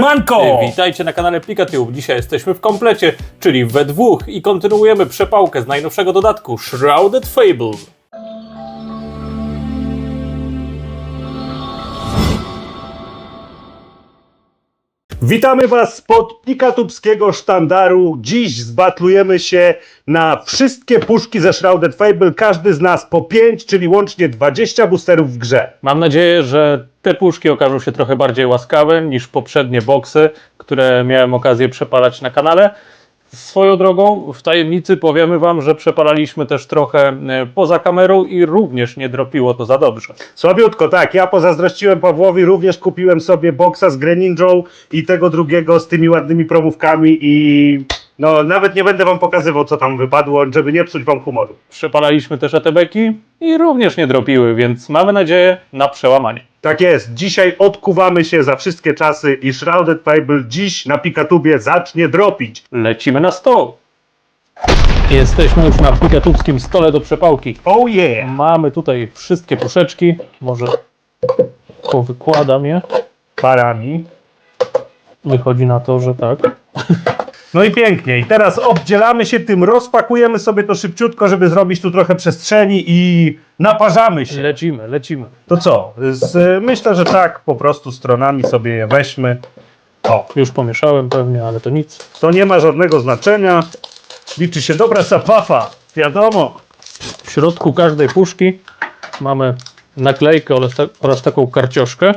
Manko! Witajcie na kanale Pikachu. Dzisiaj jesteśmy w komplecie, czyli we dwóch i kontynuujemy przepałkę z najnowszego dodatku Shrouded Fable. Witamy Was spod pikatubskiego sztandaru. Dziś zbatlujemy się na wszystkie puszki ze Shrouded Fable. Każdy z nas po 5, czyli łącznie 20 boosterów w grze. Mam nadzieję, że te puszki okażą się trochę bardziej łaskawe niż poprzednie boksy, które miałem okazję przepalać na kanale. Swoją drogą, w tajemnicy powiemy Wam, że przepalaliśmy też trochę e, poza kamerą i również nie dropiło to za dobrze. Słabiutko, tak. Ja pozazdrościłem Pawłowi, również kupiłem sobie boksa z Greninją i tego drugiego z tymi ładnymi promówkami i no nawet nie będę Wam pokazywał co tam wypadło, żeby nie psuć Wam humoru. Przepalaliśmy też ETB-ki i również nie dropiły, więc mamy nadzieję na przełamanie. Tak jest, dzisiaj odkuwamy się za wszystkie czasy i Shrouded Fable dziś na Pikatubie zacznie dropić. Lecimy na stoł. Jesteśmy już na pikatubskim stole do przepałki. Oh yeah! Mamy tutaj wszystkie puszeczki. Może powykładam je. Parami. Wychodzi na to, że tak. No i pięknie. I teraz obdzielamy się tym, rozpakujemy sobie to szybciutko, żeby zrobić tu trochę przestrzeni i naparzamy się. Lecimy, lecimy. To co? Z, myślę, że tak po prostu stronami sobie je weźmy. O, Już pomieszałem pewnie, ale to nic. to nie ma żadnego znaczenia. Liczy się dobra zapawa. Wiadomo. W środku każdej puszki mamy naklejkę oraz, ta, oraz taką karcioszkę.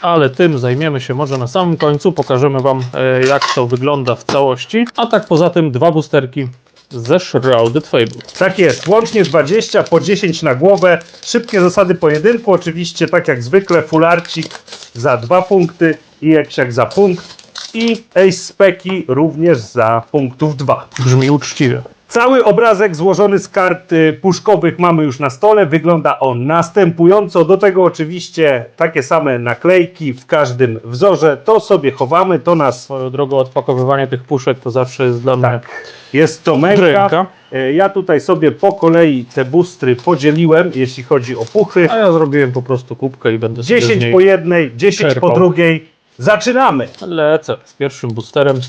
Ale tym zajmiemy się może na samym końcu. Pokażemy Wam, e, jak to wygląda w całości. A tak poza tym dwa boosterki ze Shrouded Fable. Tak jest, łącznie 20 po 10 na głowę. Szybkie zasady pojedynku, oczywiście tak jak zwykle fularcik za 2 punkty i jak za punkt. I ace speki również za punktów 2. Brzmi uczciwie. Cały obrazek złożony z kart y, puszkowych mamy już na stole. Wygląda on następująco. Do tego oczywiście takie same naklejki w każdym wzorze. To sobie chowamy, to nas Swoją drogą odpakowywanie tych puszek to zawsze jest dla mnie jest to męka. Y, Ja tutaj sobie po kolei te bustry podzieliłem, jeśli chodzi o puchy. A ja zrobiłem po prostu kubkę i będę sobie z 10 niej po jednej, 10 czerpał. po drugiej. Zaczynamy! lecę z pierwszym boosterem.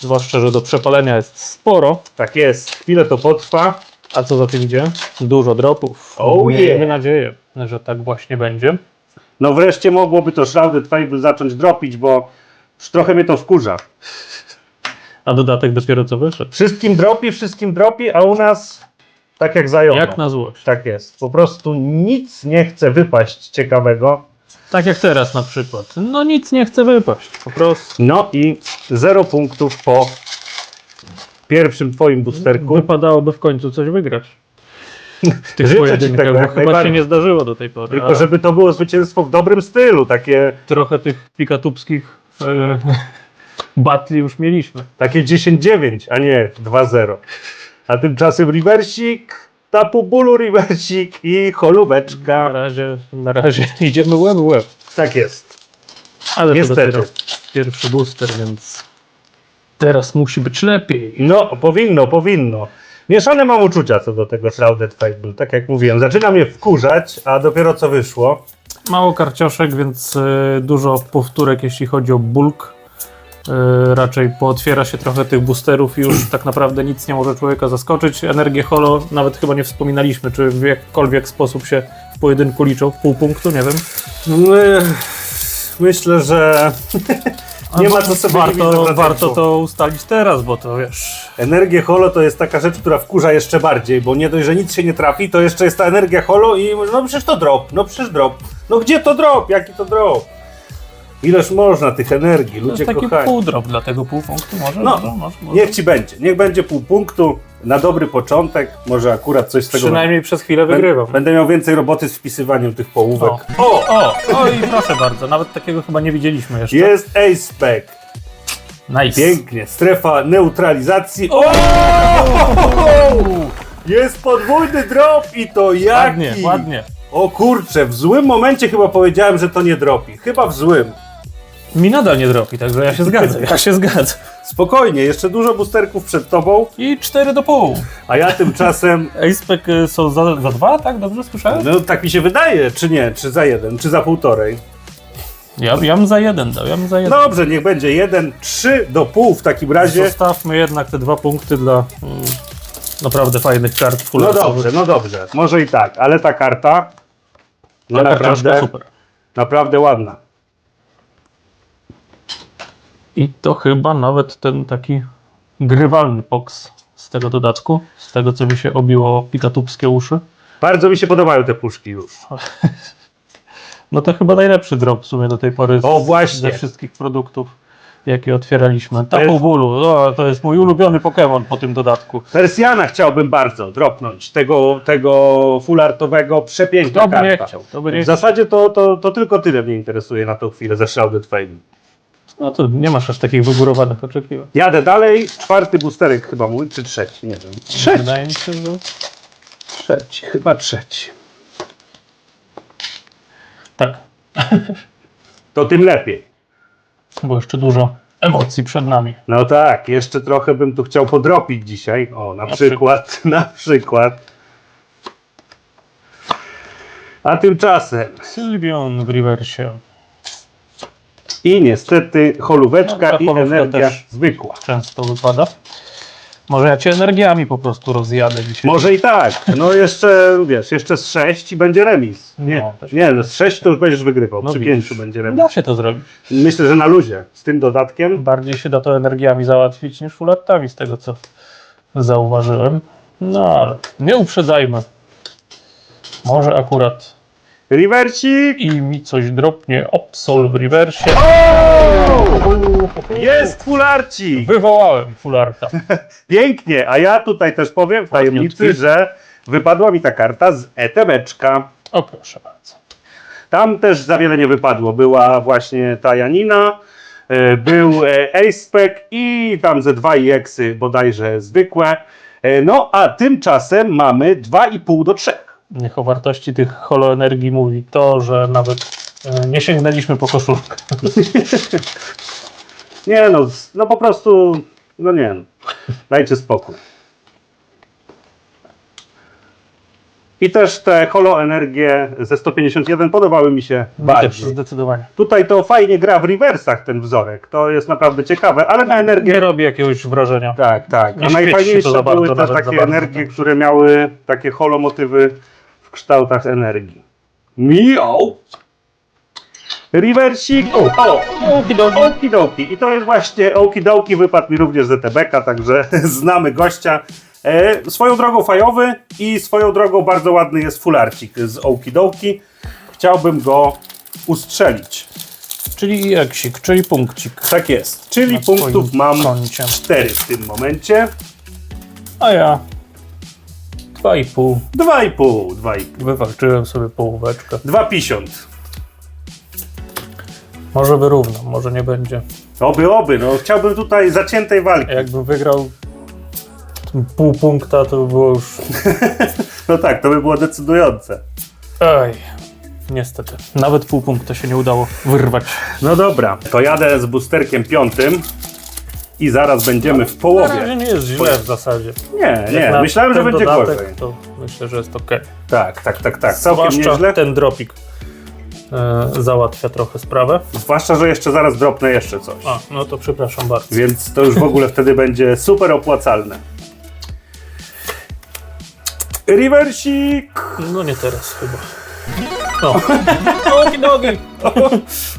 Zwłaszcza, że do przepalenia jest sporo. Tak jest, chwilę to potrwa. A co za tym idzie? Dużo dropów. Oh Miejmy yeah. nadzieję, że tak właśnie będzie. No wreszcie mogłoby to Shrouded Fable zacząć dropić, bo już trochę mnie to wkurza. A dodatek dopiero co wyszedł. Wszystkim dropi, wszystkim dropi, a u nas tak jak zająło. Jak na złość. Tak jest. Po prostu nic nie chce wypaść ciekawego. Tak jak teraz na przykład. No nic nie chce wypaść. Po prostu. No i zero punktów po pierwszym twoim boosterku. Wypadałoby w końcu coś wygrać. W tych Życzę ci pojedynkach, tego bo jak chyba się najbardziej. nie zdarzyło do tej pory. Tylko a żeby to było zwycięstwo w dobrym stylu, takie, Trochę tych pikatubskich e, batli już mieliśmy. takie 10-9, a nie 2-0. A tymczasem reversik, tapu bólu reversik i Na cholubeczka. razie, na razie idziemy łeb w łeb. Tak jest. Ale Niestety. to dopiero pierwszy booster, więc teraz musi być lepiej. No, powinno, powinno. Mieszane mam uczucia co do tego Shrouded Fable. Tak jak mówiłem, zaczyna mnie wkurzać, a dopiero co wyszło. Mało karcioszek, więc e, dużo powtórek, jeśli chodzi o bulk. E, raczej pootwiera się trochę tych boosterów i już tak naprawdę nic nie może człowieka zaskoczyć. Energię holo nawet chyba nie wspominaliśmy, czy w jakkolwiek sposób się w pojedynku liczą. W pół punktu, nie wiem. Myślę, że nie ma co sobie Warto, warto to ustalić teraz, bo to wiesz... Energię holo to jest taka rzecz, która wkurza jeszcze bardziej, bo nie dość, że nic się nie trafi, to jeszcze jest ta energia holo i no przecież to drop, no przecież drop. No gdzie to drop? Jaki to drop? Ileż można tych energii, To ludzie jest taki kochani. pół drop, dlatego pół punktu może? No, może, może, może. Niech ci będzie, niech będzie pół punktu na dobry początek, może akurat coś z tego... Przynajmniej przez chwilę wygrywam. Będę miał więcej roboty z wpisywaniem tych połówek. O, o, o, o i proszę bardzo, nawet takiego chyba nie widzieliśmy jeszcze. Jest ace spec. Nice. Pięknie, strefa neutralizacji. O! Jest podwójny drop i to jaki? Ładnie, ładnie. O kurczę, w złym momencie chyba powiedziałem, że to nie dropi. Chyba w złym. Mi nadal nie dropi, także ja się zgadzam, ja się zgadzam. Spokojnie, jeszcze dużo boosterków przed tobą, I 4 do pół. a ja tymczasem, Acepek y, są za, za dwa, tak? Dobrze słyszałem? no tak mi się wydaje, czy nie, czy za jeden, czy za półtorej. Ja, ja bym za jeden dał, ja bym za jeden. Dobrze, niech będzie jeden, trzy do pół w takim razie. Zostawmy jednak te dwa punkty dla mm, naprawdę fajnych kart No dobrze, no dobrze, może i tak, ale ta karta no naprawdę super. naprawdę ładna. I to chyba nawet ten taki grywalny box z tego dodatku, z tego co mi się obiło pikatupskie uszy. Bardzo mi się podobają te puszki już. No to chyba najlepszy drop w sumie do tej pory z, O, właśnie. ze wszystkich produktów, jakie otwieraliśmy. Tapu bólu, no, to jest mój ulubiony Pokémon po tym dodatku. Persjana chciałbym bardzo dropnąć, tego, tego fulartowego, przepiękna To by nie karta. chciał, to by nie W zasadzie to, to, to tylko tyle mnie interesuje na tą chwilę ze Shrouded Fame. No to nie masz aż takich wygórowanych oczekiwań. Jadę dalej, czwarty boosterek chyba mój, czy trzeci, nie wiem. Trzeci, Wydaje mi się, że... trzeci, chyba trzeci. Tak, To tym lepiej. bo jeszcze dużo emocji przed nami. No tak, jeszcze trochę bym tu chciał podropić dzisiaj. O, na, Na przykład, na przykład. A tymczasem Sylwion w reversie. I niestety holóweczka i holówka energia też. zwykła. Często wypada. Może ja cię energiami po prostu rozjadę dzisiaj. Może i tak. No jeszcze, wiesz, jeszcze z 6 i będzie remis. Nie, No, nie no z 6 to już będziesz wygrywał. No Przy widzisz. 5 będzie remis. Da się to zrobić. Myślę, że na luzie. Z tym dodatkiem. Bardziej się da to energiami załatwić niż fulartami, z tego co zauważyłem. No ale nie uprzedzajmy. Może akurat Reversik! i mi coś dropnie Opsol w reversie. Jest fularci! Wywołałem fularta. Pięknie, a ja tutaj też powiem w tajemnicy, że wypadła mi ta karta z ETB-czka. O proszę bardzo. Tam też za wiele nie wypadło. Była właśnie ta Janina, e, był e, Ace-Spec i tam ze dwa EX-y bodajże zwykłe. E, No a tymczasem mamy 2,5 do 3. Niech o wartości tych holoenergii mówi to, że nawet e, nie sięgnęliśmy po koszulkę. Nie no, no po prostu, no nie no. Dajcie spokój. I też te holoenergie ze 151 podobały mi się Też bardziej. zdecydowanie. Tutaj to fajnie gra w rewersach ten wzorek. To jest naprawdę ciekawe, ale na energię Nie robi jakiegoś wrażenia. Tak, tak. Nie A najfajniejsze były te takie energie, które miały takie holomotywy kształtach energii. Miau! Reversik. O, o, okidoki. I to jest właśnie okidoki, wypadł mi również z ETB-ka, także znamy gościa. E, swoją drogą fajowy i swoją drogą bardzo ładny jest fularcik z okidoki. Chciałbym go ustrzelić. Czyli eksik, czyli punkcik. Tak jest. Czyli Na punktów mam koncie. 4 w tym momencie. A ja 2,5. 2,5, 2,5. Wywalczyłem sobie połóweczkę. 2,50. Może wyrównam, może nie będzie. Oby, oby, no chciałbym tutaj zaciętej walki. Jakbym wygrał pół punkta, to by było już... No tak, to by było decydujące. Ej, niestety. Nawet pół punkta się nie udało wyrwać. No dobra, to jadę z boosterkiem piątym i zaraz będziemy w Na razie połowie. nie jest źle w zasadzie. Nie, Jak nie, na myślałem, że ten będzie dodatek, gorzej. To myślę, że jest ok. Tak, tak, tak, tak, całkiem Zwłaszcza nieźle. ten dropik e, załatwia trochę sprawę. Zwłaszcza, że jeszcze zaraz dropnę jeszcze coś. A, no to przepraszam bardzo. Więc to już w ogóle wtedy będzie super opłacalne. Reversik! No nie teraz chyba. No. Okidogi.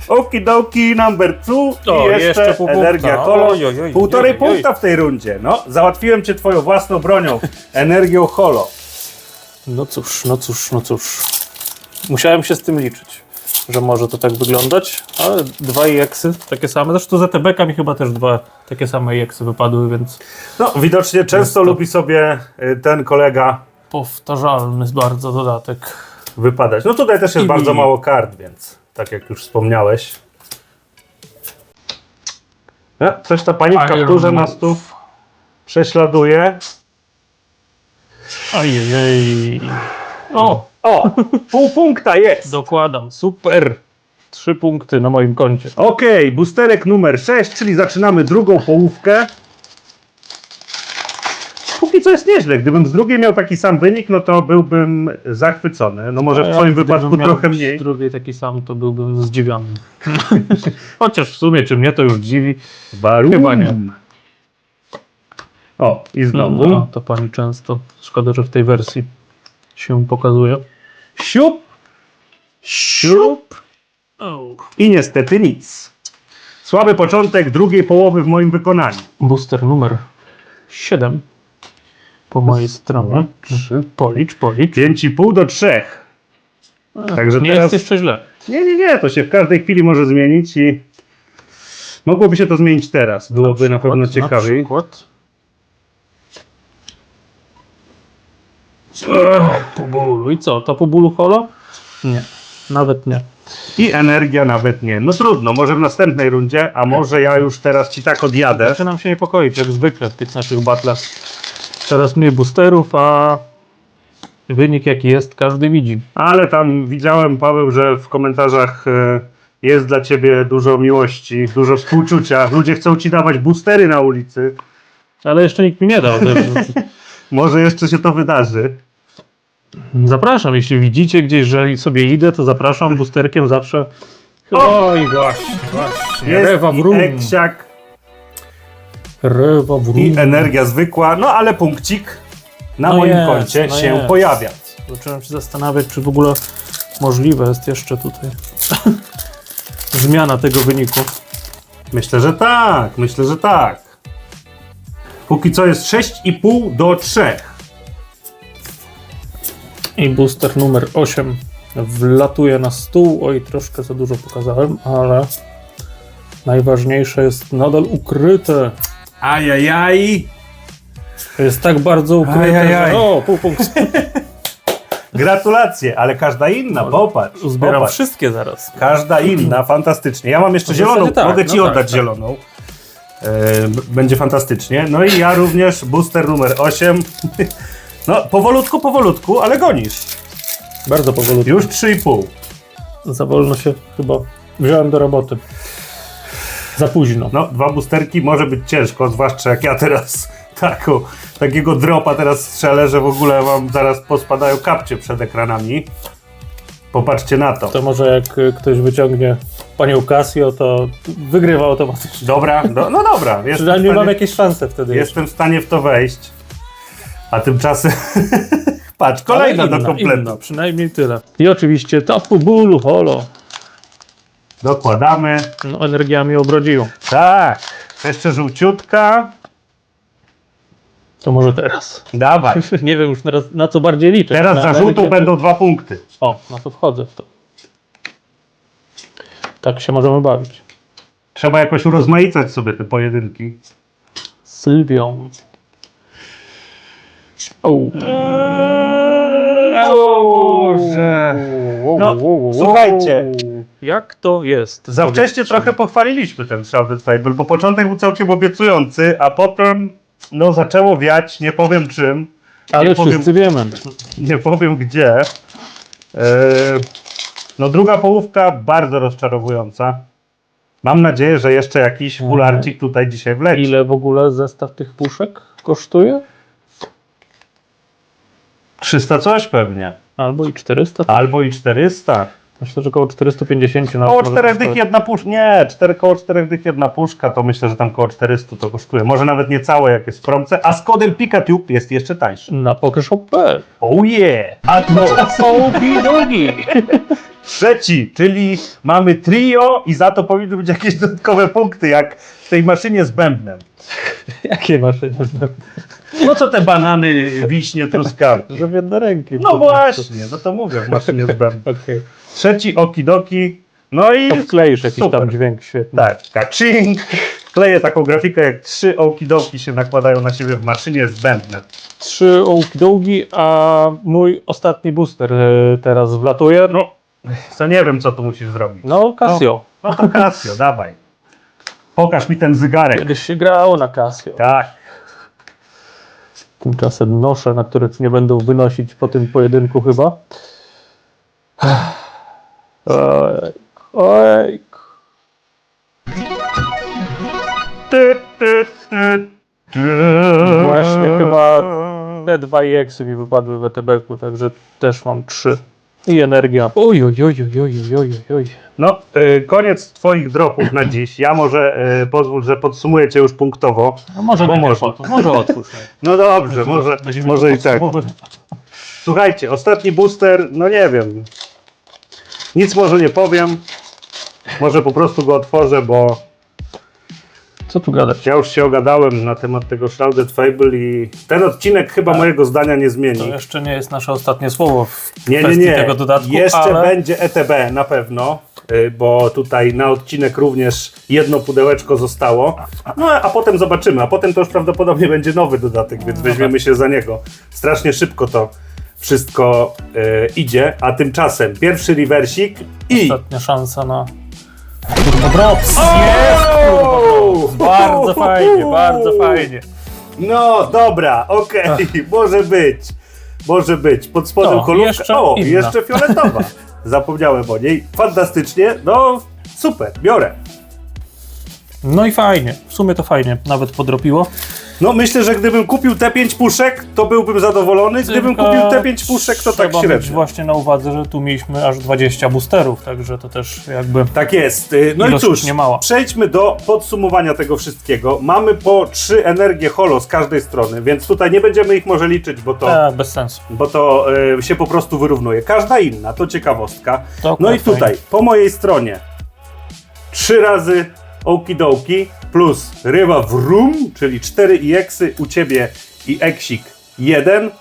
Okidoki number two O, i jeszcze, jeszcze pół punkta. energia kolo. Oj, oj, oj, Półtorej oj, oj. punkta w tej rundzie. No, załatwiłem cię twoją własną bronią. Energią holo. No cóż, no cóż, no cóż. Musiałem się z tym liczyć, że może to tak wyglądać, ale dwa EX-y takie same. Zresztą za TBK mi chyba też dwa takie same EX-y wypadły, więc No, widocznie często to- lubi sobie y, ten kolega powtarzalny jest bardzo dodatek. Wypadać. No tutaj też jest I- bardzo mało kart, więc tak jak już wspomniałeś. Ja, coś ta pani w kapturze nas tu prześladuje. Ojej. O, O, pół punkta jest. dokładam, super. Trzy punkty na moim koncie. Okej, boosterek numer 6, czyli zaczynamy drugą połówkę. Póki co jest nieźle. Gdybym z drugiej miał taki sam wynik, no to byłbym zachwycony. No może w twoim gdybym wypadku trochę mniej. drugiej taki sam, to byłbym zdziwiony. Chociaż w sumie, czy mnie to już dziwi? Barum. Chyba nie. O, i znowu. No, to pani często. Szkoda, że w tej wersji się pokazuje. Siup, siup i niestety nic. Słaby początek drugiej połowy w moim wykonaniu. Booster numer 7 po mojej stronie. Trzy. Policz, policz. 5,5 do 3. Także Nie teraz... jest jeszcze źle. Nie, nie, nie, to się w każdej chwili może zmienić i mogłoby się to zmienić teraz. Byłoby na, pewno przykład, ciekawiej. Na przykład. Po bólu. I co? To po bólu holo? Nie. Nawet nie. I energia nawet nie. No trudno, może w następnej rundzie, a może ja już teraz ci tak odjadę. Zaczynam się niepokoić, jak zwykle w tych naszych battlach. Coraz mniej boosterów, a wynik jaki jest, każdy widzi. Ale tam widziałem, Paweł, że w komentarzach e, jest dla ciebie dużo miłości, dużo współczucia. Ludzie chcą ci dawać boostery na ulicy. Ale jeszcze nikt mi nie dał. Może jeszcze się to wydarzy. Zapraszam, jeśli widzicie gdzieś, że sobie idę, to zapraszam boosterkiem zawsze. Oj, właśnie, właśnie. Jest Rewa i i energia zwykła, no ale punkcik na No moim jest, koncie no się jest. pojawia. Zacząłem się zastanawiać, czy w ogóle możliwe jest jeszcze tutaj zmiana tego wyniku. Myślę, że tak, myślę, że tak. Póki co jest 6,5 do 3. I booster numer 8 wlatuje na stół. Oj, troszkę za dużo pokazałem, ale najważniejsze jest nadal ukryte. Ajajaj. Jest tak bardzo ukryte, Ajajaj. że... O, pół punktu. Gratulacje, ale każda inna, popatrz. Zbieram popatrz. wszystkie zaraz. Każda inna, fantastycznie. Ja mam jeszcze W zieloną, tak, mogę ci no tak, oddać tak. zieloną. E, b- będzie fantastycznie. No i ja również, booster numer 8. No, powolutku, powolutku, ale gonisz. Bardzo powolutku. Już 3,5. Za wolno się chyba wziąłem do roboty. Za późno. No, dwa boosterki może być ciężko, zwłaszcza jak ja teraz taką, takiego dropa teraz strzelę, że w ogóle wam zaraz pospadają kapcie przed ekranami. Popatrzcie na to. To może jak y, ktoś wyciągnie panią Casio, to wygrywa automatycznie. Dobra, do, no dobra. Przynajmniej mam jakieś szanse wtedy. jestem w stanie w to wejść. A tymczasem patrz, kolejna inna, do kompletu. Inna, przynajmniej tyle. I oczywiście Tafu Bulu, holo. Dokładamy. No, energia mnie obrodziła. Tak. Jeszcze żółciutka. To może teraz. Dawaj. Nie wiem już na, na co bardziej liczę. Teraz na za żółtą będą dwa punkty. O, no to wchodzę w to. Tak się możemy bawić. Trzeba jakoś urozmaicać sobie te pojedynki. Sylwią. O. Boże. No, słuchajcie. Jak to jest? Za wcześnie trochę pochwaliliśmy ten Shrouded Fable, bo początek był całkiem obiecujący, a potem no zaczęło wiać, nie powiem czym, Ale nie powiem- wszyscy wiemy. nie powiem gdzie. Eee, no druga połówka bardzo rozczarowująca. Mam nadzieję, że jeszcze jakiś fularcik tutaj dzisiaj wleci. Ile w ogóle zestaw tych puszek kosztuje? 300 coś pewnie. Albo i 400? Albo i 400. Myślę, że około 450 na Koło 4 dych jedna puszka. Nie, 4, koło 4 dych jedna puszka, to myślę, że tam koło 400 to kosztuje. Może nawet nie całe, jak jest w promce. A z kodem Pikatube jest jeszcze tańszy. Na Pokeszop.pl. Oh yeah! A to Okidogi! trzeci, czyli mamy trio i za to powinny być jakieś dodatkowe punkty, jak w tej maszynie z bębnem. Jakie masz? No co te banany, wiśnie, truskawki? Że w jedne ręki. No właśnie, no to mówię w maszynie z bębnem. Okej. Trzeci okidoki, no i To wkleisz jakiś Super. tam dźwięk świetny. tak, kaczing. Kleję taką grafikę, jak trzy okidoki się nakładają na siebie w maszynie z bębnem. Trzy okidogi, a mój ostatni booster e, teraz wlatuje. No, Co nie wiem, co tu musisz zrobić. no Casio. No to Casio, dawaj. Pokaż mi ten zegarek. Kiedyś się grało na Casio. Tak. Tymczasem noszę, na które nie będą wynosić po tym pojedynku chyba. Ojej, ojej. Ty, ty, ty, ty. Właśnie chyba Cztery, dwa i eksy mi wypadły w ETB-ku, także też mam trzy. I energia. Oj, oj, oj, oj, oj, oj, oj, oj. No, y, koniec twoich dropów na dziś. Ja może y, pozwól, że podsumuję cię już punktowo. No może Bo to. Może otwórz. No dobrze, może, Będziemy może i tak. Słuchajcie, ostatni booster, no nie wiem. Nic może nie powiem. Może po prostu go otworzę, bo Co tu gadać? ja już się ogadałem na temat tego Shrouded Fable i ten odcinek chyba mojego zdania nie To zmieni. jeszcze nie jest nasze ostatnie słowo w Nie, nie, kwestii nie. tego dodatku, Jeszcze ale będzie ETB na pewno, y, bo tutaj na odcinek również jedno pudełeczko zostało. No a potem zobaczymy, a potem to już prawdopodobnie będzie nowy dodatek, więc weźmiemy się za niego. Strasznie szybko to wszystko y, idzie, a tymczasem pierwszy rewersik i... ostatnia szansa na Turbo Drops. Jest! Drops. Bardzo fajnie, bardzo fajnie. No dobra, okej, może być. Może być. Pod spodem No, jeszcze o, inna. jeszcze fioletowa. Zapomniałem o niej. Fantastycznie. No, super, biorę. No i fajnie, w sumie to fajnie, nawet podropiło. No myślę, że gdybym kupił te 5 puszek, to byłbym zadowolony. Gdybym Tylko kupił te 5 puszek, to tak trzeba mieć średnio. właśnie na uwadze, że tu mieliśmy aż 20 boosterów, także to też jakby... Tak jest. Y, No i Ilość cóż, nie mała. przejdźmy do podsumowania tego wszystkiego. Mamy po 3 energie holo z każdej strony, więc tutaj nie będziemy ich może liczyć, bo to, Tak, bez sensu. bo to y, się po prostu wyrównuje. Każda inna, to ciekawostka. To No i tutaj, po mojej stronie, trzy razy okidoki plus ryba w rum, czyli 4 EX-y, u ciebie i eksik 1.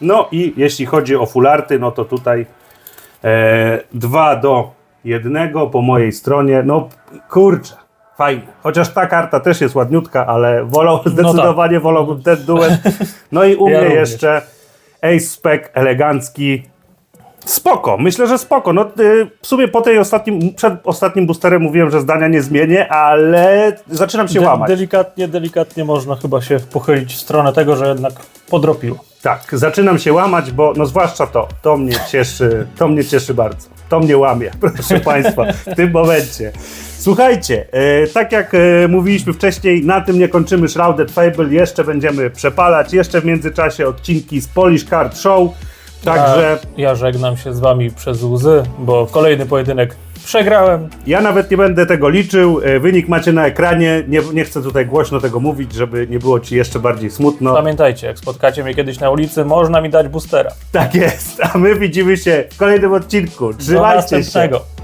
No i jeśli chodzi o fularty, no to tutaj e, 2 do 1 po mojej stronie. No kurczę, fajnie. Chociaż ta karta też jest ładniutka, ale wolał, zdecydowanie wolałbym ten duet. No i u Ja mnie również. jeszcze Ace Spec elegancki. Spoko, myślę, że spoko. No, y, w sumie po tej ostatnim, przed ostatnim boosterem mówiłem, że zdania nie zmienię, ale zaczynam się De- łamać. delikatnie, delikatnie można chyba się pochylić w stronę tego, że jednak podropiło. Tak, zaczynam się łamać, bo no zwłaszcza to, to mnie cieszy, to mnie cieszy bardzo. To mnie łamie, proszę Państwa, w tym momencie. Słuchajcie, e, tak jak e, mówiliśmy wcześniej, na tym nie kończymy Shrouded Fable, jeszcze będziemy przepalać, jeszcze w międzyczasie odcinki z Polish Card Show, także A ja żegnam się z wami przez łzy, bo kolejny pojedynek przegrałem. ja nawet nie będę tego liczył, e, wynik macie na ekranie, nie, nie chcę tutaj głośno tego mówić, żeby nie było Ci jeszcze bardziej smutno. Pamiętajcie, jak spotkacie mnie kiedyś na ulicy, można mi dać boostera. Tak jest, a my widzimy się w kolejnym odcinku. Do Trzymajcie się. następnego.